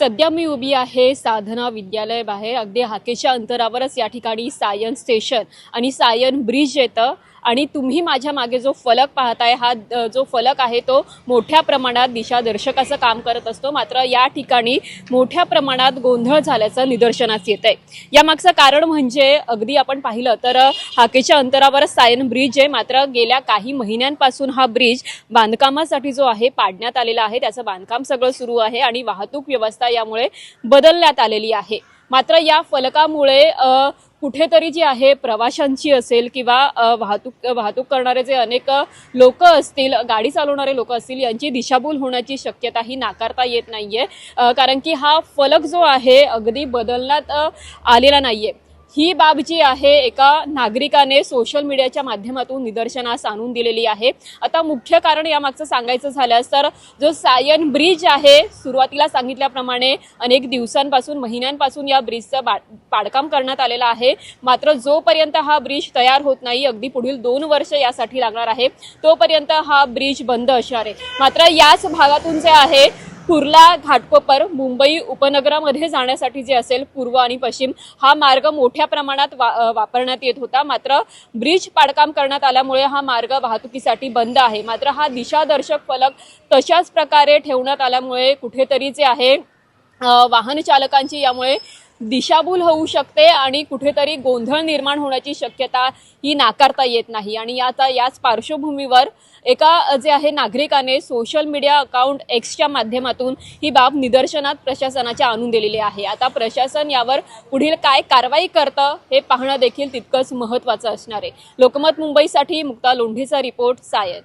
सध्या मी उभी आहे साधना विद्यालय बाहेर. अगदी हाकेच्या अंतरावरच या ठिकाणी सायन स्टेशन आणि सायन ब्रिज येतं. आणि तुम्ही माझ्या मागे जो फलक पाहताय हा जो फलक आहे तो मोठ्या प्रमाणात दिशादर्शकाचं काम करत असतो. मात्र या ठिकाणी मोठ्या प्रमाणात गोंधळ झाल्याचं निदर्शनास येत आहे यामागचं कारण म्हणजे अगदी आपण पाहिलं तर हाकेच्या अंतरावरच सायन ब्रिज आहे. मात्र गेल्या काही महिन्यांपासून हा ब्रिज बांधकामासाठी जो आहे पाडण्यात आलेला आहे. त्याचं बांधकाम सगळं सुरू आहे आणि वाहतूक व्यवस्था यामुळे बदलण्यात आलेली आहे. मात्र या फलकामुळे कुठेतरी जी आहे प्रवाशांची असेल किंवा वाहतूक वाहतूक करणारे जे अनेक लोक असतील गाडी चालवणारे लोक असतील यांची दिशाभूल होण्याची शक्यता ही नाकारता येत नाहीये. आहे कारण की हा फलक जो आहे अगदी बदलण्यात आलेला आलेला नाहीये. ही बाब जी आहे एका नागरिकाने सोशल मीडियाच्या माध्यमातून निदर्शनास आणून दिलेली आहे. आता मुख्य कारण यामागचं सांगायचं झाल्यास तर जो सायन ब्रिज आहे सुरुवातीला सांगितल्याप्रमाणे अनेक दिवसांपासून महिन्यांपासून या ब्रिजचं बा पाडकाम करण्यात आलेलं आहे. मात्र जोपर्यंत हा ब्रिज तयार होत नाही अगदी पुढील दोन वर्ष यासाठी लागणार आहे तोपर्यंत हा ब्रिज बंद असणार आहे. मात्र याच भागातून जे आहे कुर्ला घाटकोपर मुंबई उपनगरामध्ये जाण्यासाठी जे असेल पूर्व आणि पश्चिम हा मार्ग मोठ्या प्रमाणात वा वापरण्यात येत होता. मात्र ब्रिज पाडकाम करण्यात आल्यामुळे हा मार्ग वाहतुकीसाठी बंद आहे. मात्र हा दिशादर्शक फलक तशाच प्रकारे ठेवण्यात आल्यामुळे कुठेतरी जे आहे वाहन चालकांची यामुळे दिशाभूल होऊ शकते आणि कुठेतरी गोंधळ निर्माण होण्याची शक्यता ही नाकारता येत नाही. आणि आता याच पार्श्वभूमीवर एका जे आहे नागरिकाने सोशल मीडिया अकाउंट एक्सच्या माध्यमातून ही बाब निदर्शनात प्रशासनाच्या आणून दिलेली आहे. आता प्रशासन यावर पुढील काय कारवाई करतं हे पाहणं देखील तितकंच महत्त्वाचं असणार आहे. लोकमत मुंबईसाठी मुक्ता लोंढेचा रिपोर्ट सायन.